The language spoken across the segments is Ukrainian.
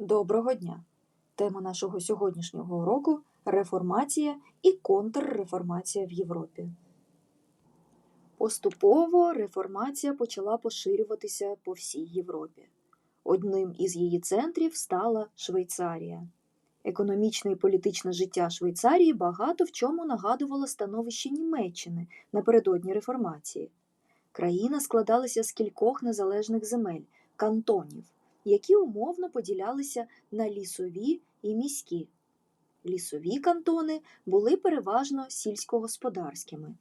Доброго дня! Тема нашого сьогоднішнього уроку реформація і контрреформація в Європі. Поступово реформація почала поширюватися по всій Європі. Одним із її центрів стала Швейцарія. Економічне і політичне життя Швейцарії багато в чому нагадувало становище Німеччини напередодні реформації. Країна складалася з кількох незалежних земель кантонів які умовно поділялися на лісові і міські. Лісові кантони були переважно сільськогосподарськими,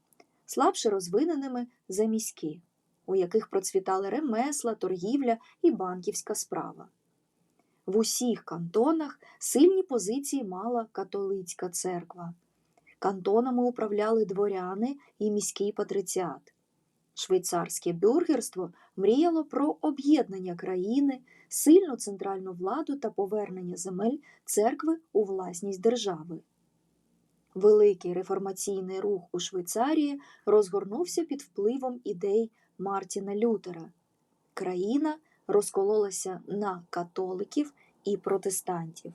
слабше розвиненими за міські, у яких процвітали ремесла, торгівля і банківська справа. В усіх кантонах сильні позиції мала католицька церква. Кантонами управляли дворяни і міський патриціат. Швейцарське бюргерство мріяло про об'єднання країни, сильну центральну владу та повернення земель церкви у власність держави. Великий реформаційний рух у Швейцарії розгорнувся під впливом ідей Мартіна Лютера. Країна розкололася на католиків і протестантів.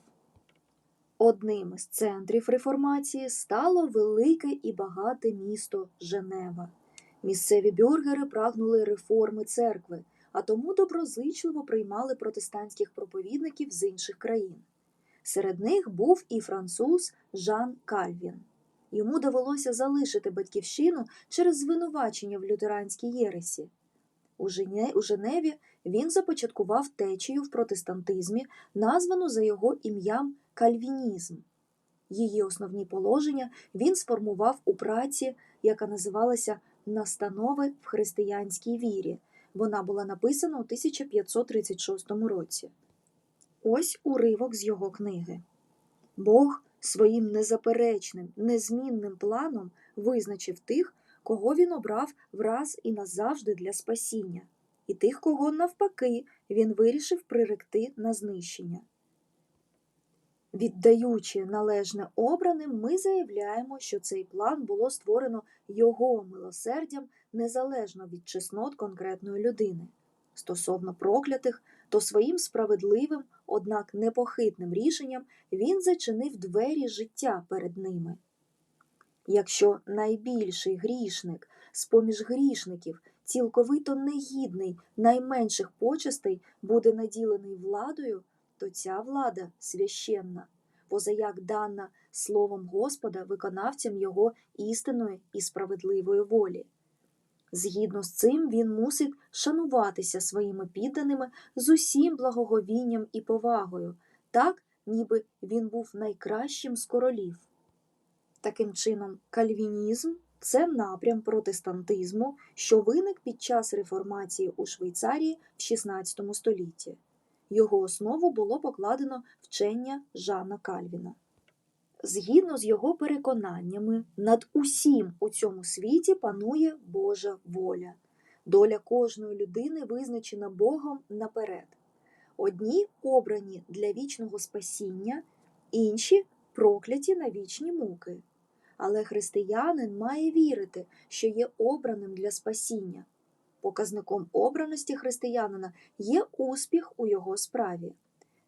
Одним із центрів реформації стало велике і багате місто Женева. Місцеві бюргери прагнули реформи церкви, а тому доброзичливо приймали протестантських проповідників з інших країн. Серед них був і француз Жан Кальвін. Йому довелося залишити батьківщину через звинувачення в лютеранській єресі. У Женеві він започаткував течію в протестантизмі, названу за його ім'ям кальвінізм. Її основні положення він сформував у праці, яка називалася Настанови в християнській вірі. Вона була написана у 1536 році. Ось уривок з його книги. Бог своїм незаперечним, незмінним планом визначив тих, кого він обрав враз і назавжди для спасіння, і тих, кого, навпаки, він вирішив приректи на знищення. Віддаючи належне обраним, ми заявляємо, що цей план було створено його милосердям незалежно від чеснот конкретної людини. Стосовно проклятих, то своїм справедливим, однак непохитним рішенням він зачинив двері життя перед ними. Якщо найбільший грішник з поміж грішників, цілковито негідний найменших почестей, буде наділений владою, то ця влада священна, позаяк дана словом Господа виконавцям його істинної і справедливої волі. Згідно з цим він мусить шануватися своїми підданими з усім благоговінням і повагою, так, ніби він був найкращим з королів. Таким чином, кальвінізм це напрям протестантизму, що виник під час реформації у Швейцарії в XVI столітті. Його основу було покладено вчення Жана Кальвіна. Згідно з його переконаннями, над усім у цьому світі панує Божа воля. Доля кожної людини визначена Богом наперед. Одні обрані для вічного спасіння, інші прокляті на вічні муки. Але християнин має вірити, що є обраним для спасіння. Показником обраності християнина є успіх у його справі.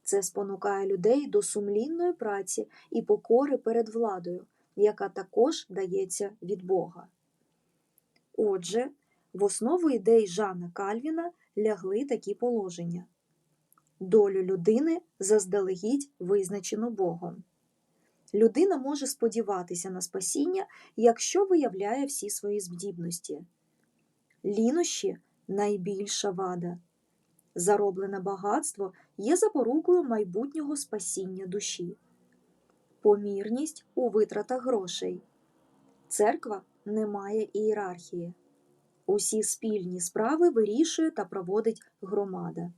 Це спонукає людей до сумлінної праці і покори перед владою, яка також дається від Бога. Отже, в основу ідей Жана Кальвіна лягли такі положення долю людини заздалегідь визначено Богом. Людина може сподіватися на спасіння, якщо виявляє всі свої здібності. Лінощі найбільша вада. Зароблене багатство є запорукою майбутнього спасіння душі, помірність у витратах грошей. Церква не має ієрархії. Усі спільні справи вирішує та проводить громада.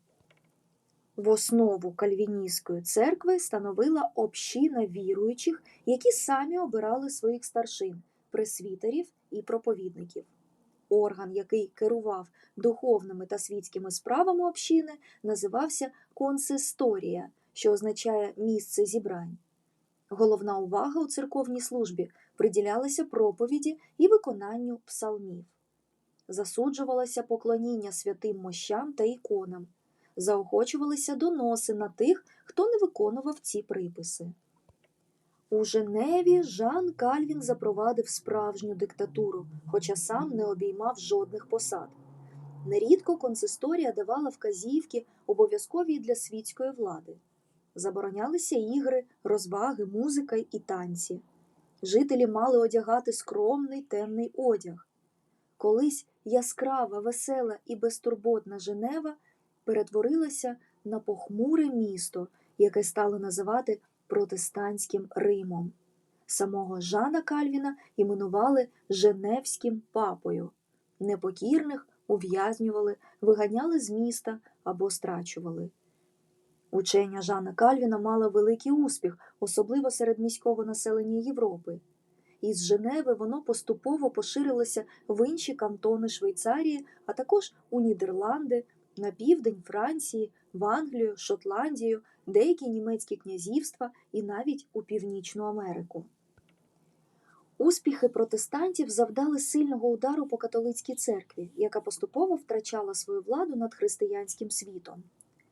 В основу кальвіністської церкви становила община віруючих, які самі обирали своїх старшин, пресвітерів і проповідників. Орган, який керував духовними та світськими справами общини, називався консисторія, що означає місце зібрань. Головна увага у церковній службі приділялася проповіді і виконанню псалмів. Засуджувалося поклоніння святим мощам та іконам, заохочувалися доноси на тих, хто не виконував ці приписи. У Женеві Жан Кальвін запровадив справжню диктатуру, хоча сам не обіймав жодних посад. Нерідко консисторія давала вказівки, обов'язкові для світської влади. Заборонялися ігри, розваги, музика і танці. Жителі мали одягати скромний темний одяг. Колись яскрава, весела і безтурботна Женева перетворилася на похмуре місто, яке стали називати протестантським Римом. Самого Жана Кальвіна іменували Женевським папою. Непокірних ув'язнювали, виганяли з міста або страчували. Учення Жана Кальвіна мало великий успіх, особливо серед міського населення Європи. Із Женеви воно поступово поширилося в інші кантони Швейцарії, а також у Нідерланди, на південь Франції, в Англію, Шотландію, деякі німецькі князівства і навіть у Північну Америку. Успіхи протестантів завдали сильного удару по католицькій церкві, яка поступово втрачала свою владу над християнським світом.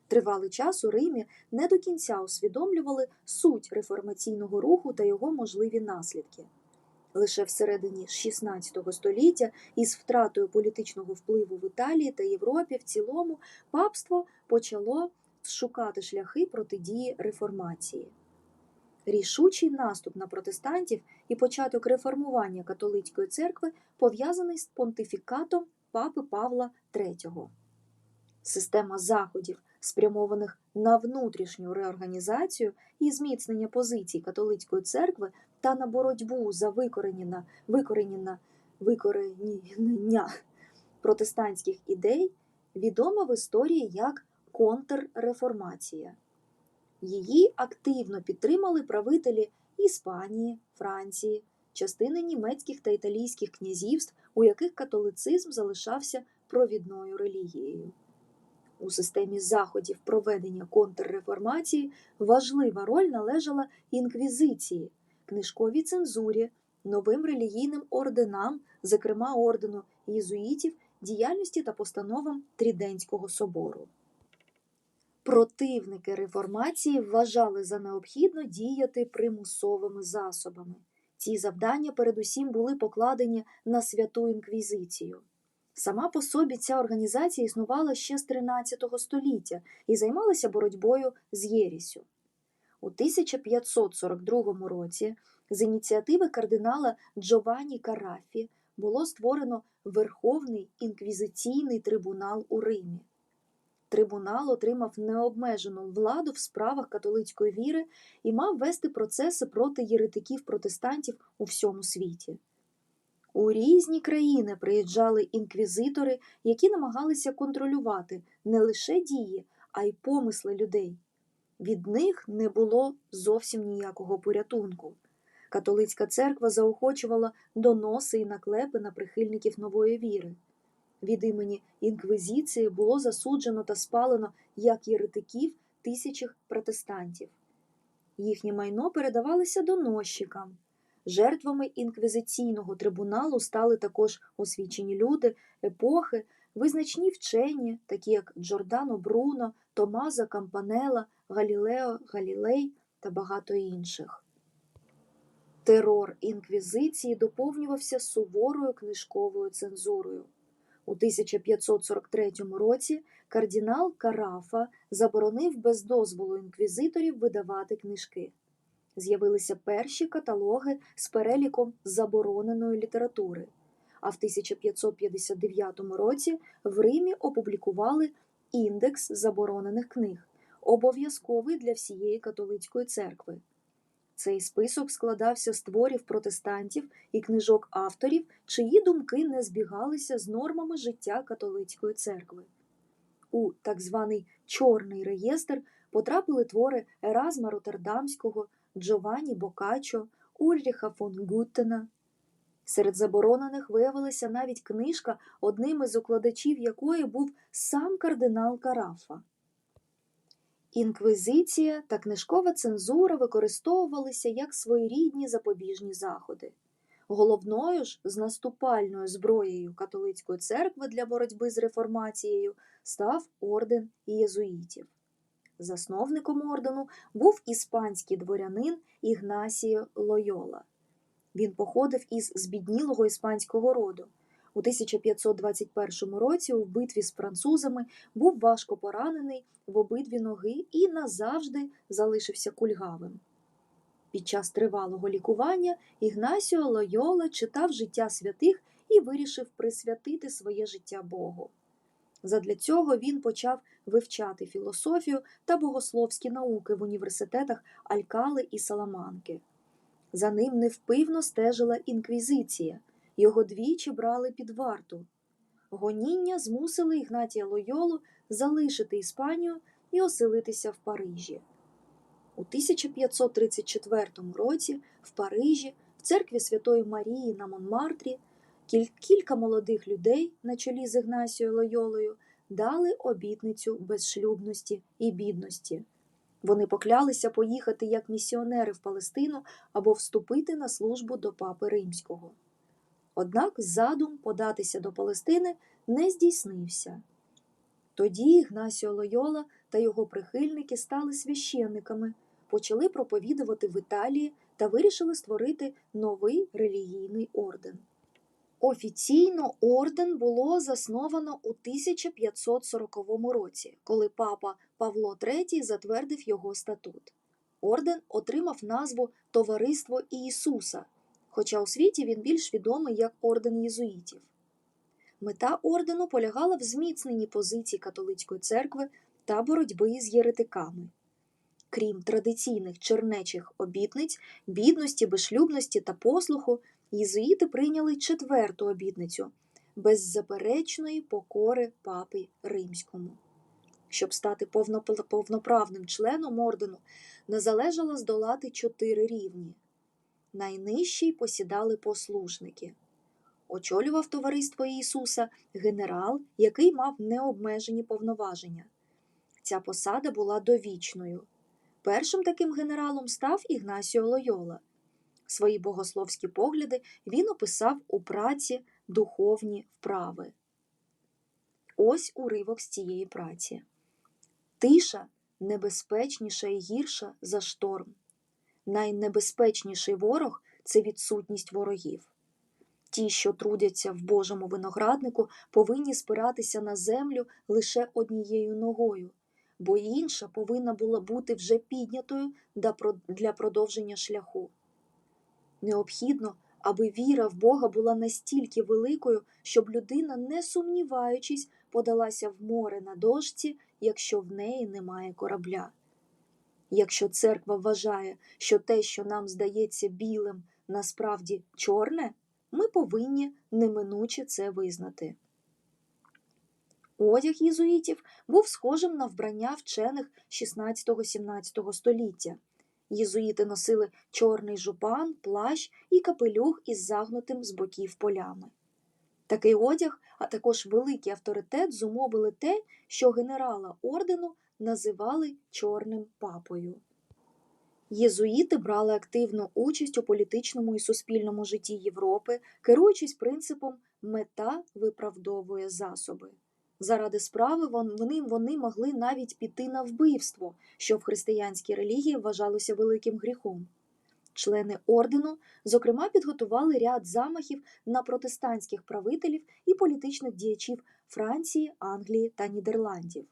Тривалий час у Римі не до кінця усвідомлювали суть реформаційного руху та його можливі наслідки. Лише всередині XVI століття із втратою політичного впливу в Італії та Європі в цілому папство почало шукати шляхи протидії реформації. Рішучий наступ на протестантів і початок реформування католицької церкви пов'язаний з понтифікатом папи Павла III. Система заходів, спрямованих на внутрішню реорганізацію і зміцнення позицій католицької церкви та на боротьбу за викоренення, викоренення, викоренення протестантських ідей, відома в історії як контрреформація. Її активно підтримали правителі Іспанії, Франції, частини німецьких та італійських князівств, у яких католицизм залишався провідною релігією. У системі заходів проведення контрреформації важлива роль належала інквізиції, книжковій цензурі, новим релігійним орденам, зокрема ордену єзуїтів, діяльності та постановам Тріденського собору. Противники реформації вважали за необхідно діяти примусовими засобами. Ці завдання передусім були покладені на святу інквізицію. Сама по собі ця організація існувала ще з 13 століття і займалася боротьбою з Єрісю. У 1542 році з ініціативи кардинала Джованні Карафі було створено Верховний інквізиційний трибунал у Римі. Трибунал отримав необмежену владу в справах католицької віри і мав вести процеси проти єретиків-протестантів у всьому світі. У різні країни приїжджали інквізитори, які намагалися контролювати не лише дії, а й помисли людей. Від них не було зовсім ніякого порятунку. Католицька церква заохочувала доноси і наклепи на прихильників нової віри. Від імені інквізиції було засуджено та спалено як єретиків тисячих протестантів. Їхнє майно передавалося доносчикам. Жертвами інквізиційного трибуналу стали також освічені люди, епохи, визначні вчені, такі як Джордано Бруно, Томазо Кампанела, Галілео Галілей та багато інших. Терор інквізиції доповнювався суворою книжковою цензурою. У 1543 році кардинал Карафа заборонив без дозволу інквізиторів видавати книжки. З'явилися перші каталоги з переліком забороненої літератури, а в 1559 році в Римі опублікували індекс заборонених книг, обов'язковий для всієї католицької церкви. Цей список складався з творів протестантів і книжок авторів, чиї думки не збігалися з нормами життя католицької церкви. У так званий Чорний реєстр потрапили твори Еразма Роттердамського, Джованні Бокаччо, Ульріха фон Гуттена. Серед заборонених виявилася навіть книжка, одним із укладачів якої був сам кардинал Карафа. Інквізиція та книжкова цензура використовувалися як своєрідні запобіжні заходи. Головною ж з наступальною зброєю католицької церкви для боротьби з реформацією став орден єзуїтів. Засновником ордену був іспанський дворянин Ігнасіо Лойола. Він походив із збіднілого іспанського роду. У 1521 році у битві з французами був важко поранений в обидві ноги і назавжди залишився кульгавим. Під час тривалого лікування Ігнасіо Лойола читав життя святих і вирішив присвятити своє життя Богу. Задля цього він почав вивчати філософію та богословські науки в університетах Алькали і Саламанки. За ним невпивно стежила інквізиція, його двічі брали під варту. Гоніння змусили Ігнатія Лойолу залишити Іспанію і оселитися в Парижі. У 1534 році в Парижі, в церкві Святої Марії на Монмартрі, кілька молодих людей на чолі з Ігнасією Лойолою дали обітницю безшлюбності і бідності. Вони поклялися поїхати як місіонери в Палестину або вступити на службу до Папи Римського. Однак задум податися до Палестини не здійснився. Тоді Ігнасіо Лойола та його прихильники стали священниками, почали проповідувати в Італії та вирішили створити новий релігійний орден. Офіційно орден було засновано у 1540 році, коли папа Павло III затвердив його статут. Орден отримав назву Товариство Ісуса, хоча у світі він більш відомий як орден єзуїтів. Мета ордену полягала в зміцненні позицій католицької церкви та боротьби з єретиками. Крім традиційних чернечих обітниць, бідності, безшлюбності та послуху, єзуїти прийняли четверту обітницю беззаперечної покори папи римському. Щоб стати повноправним членом ордену, не залежало здолати чотири рівні. Найнижчий посідали послушники. Очолював товариство Ісуса генерал, який мав необмежені повноваження. Ця посада була довічною. Першим таким генералом став Ігнасіо Лойола. Свої богословські погляди він описав у праці духовні вправи. Ось уривок з цієї праці. Тиша небезпечніша і гірша за шторм. Найнебезпечніший ворог це відсутність ворогів. Ті, що трудяться в Божому винограднику, повинні спиратися на землю лише однією ногою, бо інша повинна була бути вже піднятою для продовження шляху. Необхідно, аби віра в Бога була настільки великою, щоб людина, не сумніваючись, подалася в море на дошці, якщо в неї немає корабля. Якщо церква вважає, що те, що нам здається білим, насправді чорне, ми повинні неминуче це визнати. Одяг єзуїтів був схожим на вбрання вчених 16-17 століття. Єзуїти носили чорний жупан, плащ і капелюх із загнутим з боків полями. Такий одяг, а також великий авторитет зумовили те, що генерала ордену називали Чорним папою. Єзуїти брали активну участь у політичному і суспільному житті Європи, керуючись принципом мета виправдовує засоби. Заради справи вони, вони могли навіть піти на вбивство, що в християнській релігії вважалося великим гріхом. Члени ордену, зокрема, підготували ряд замахів на протестантських правителів і політичних діячів Франції, Англії та Нідерландів.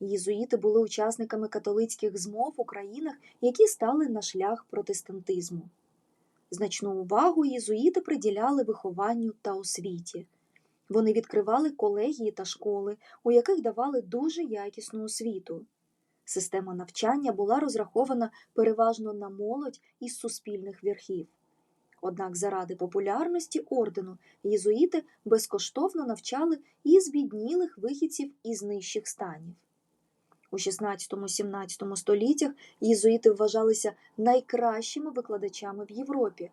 Єзуїти були учасниками католицьких змов у країнах, які стали на шлях протестантизму. Значну увагу єзуїти приділяли вихованню та освіті. Вони відкривали колегії та школи, у яких давали дуже якісну освіту. Система навчання була розрахована переважно на молодь із суспільних верхів. Однак заради популярності ордену єзуїти безкоштовно навчали і збіднілих вихідців із нижчих станів. У 16-17 століттях єзуїти вважалися найкращими викладачами в Європі.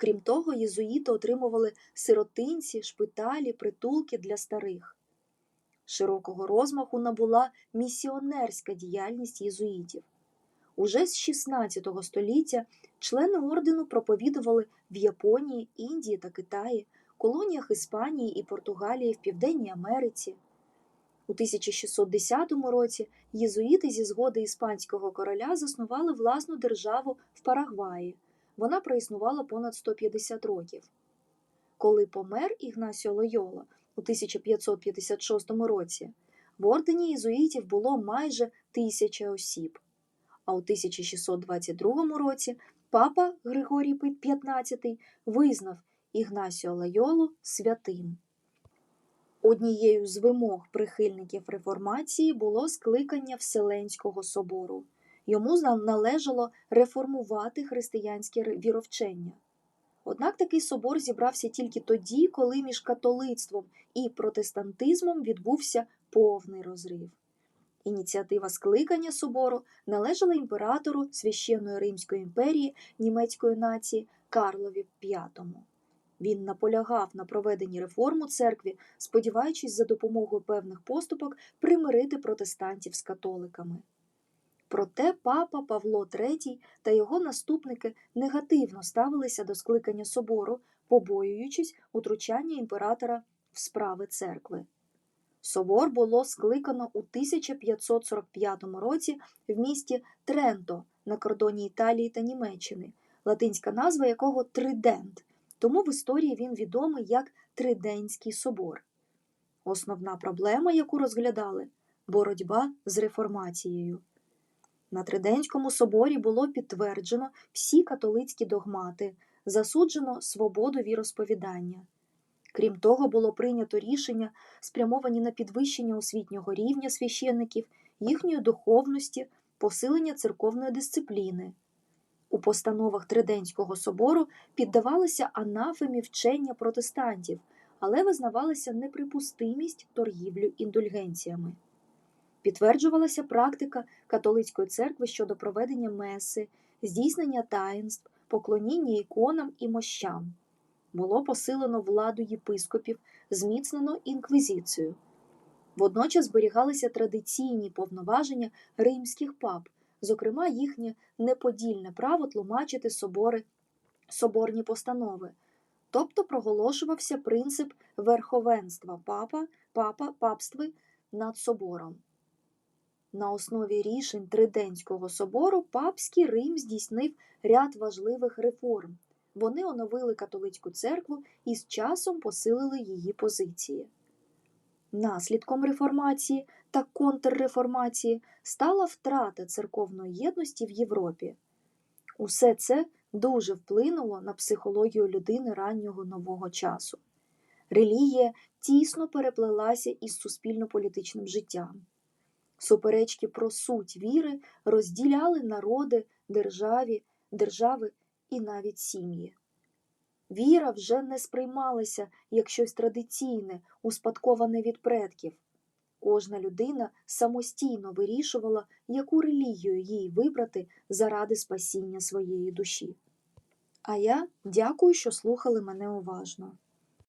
Крім того, єзуїти отримували сиротинці, шпиталі, притулки для старих. Широкого розмаху набула місіонерська діяльність єзуїтів. Уже з 16 століття члени ордену проповідували в Японії, Індії та Китаї, колоніях Іспанії і Португалії в Південній Америці. У 1610 році єзуїти зі згоди іспанського короля заснували власну державу в Парагваї. Вона проіснувала понад 150 років. Коли помер Ігнасіо Лойола у 1556 році, в ордені єзуїтів було майже тисяча осіб. А у 1622 році папа Григорій XV визнав Ігнасіо Лойолу святим. Однією з вимог прихильників реформації було скликання Вселенського собору. Йому належало реформувати християнське віровчення. Однак такий собор зібрався тільки тоді, коли між католицтвом і протестантизмом відбувся повний розрив. Ініціатива скликання собору належала імператору священної Римської імперії німецької нації Карлові V. Він наполягав на проведенні реформ у церкві, сподіваючись за допомогою певних поступок примирити протестантів з католиками. Проте папа Павло III та його наступники негативно ставилися до скликання собору, побоюючись утручання імператора в справи церкви. Собор було скликано у 1545 році в місті Тренто на кордоні Італії та Німеччини, латинська назва якого Тридент, тому в історії він відомий як Триденський собор. Основна проблема, яку розглядали боротьба з реформацією. На Триденському соборі було підтверджено всі католицькі догмати, засуджено свободу віросповідання. Крім того, було прийнято рішення, спрямовані на підвищення освітнього рівня священників, їхньої духовності, посилення церковної дисципліни. У постановах Триденського собору піддавалися анафемі вчення протестантів, але визнавалася неприпустимість торгівлю індульгенціями. Підтверджувалася практика католицької церкви щодо проведення меси, здійснення таїнств, поклоніння іконам і мощам. Було посилено владу єпископів, зміцнено інквізицію. Водночас зберігалися традиційні повноваження римських пап, зокрема їхнє неподільне право тлумачити собори, соборні постанови, тобто проголошувався принцип верховенства папа, папа, папстви над собором. На основі рішень Триденського собору папський Рим здійснив ряд важливих реформ. Вони оновили католицьку церкву і з часом посилили її позиції. Наслідком реформації та контрреформації стала втрата церковної єдності в Європі. Усе це дуже вплинуло на психологію людини раннього нового часу. Релігія тісно переплелася із суспільно-політичним життям. Суперечки про суть віри розділяли народи, державі, держави і навіть сім'ї. Віра вже не сприймалася як щось традиційне, успадковане від предків. Кожна людина самостійно вирішувала, яку релігію їй вибрати заради спасіння своєї душі. А я дякую, що слухали мене уважно.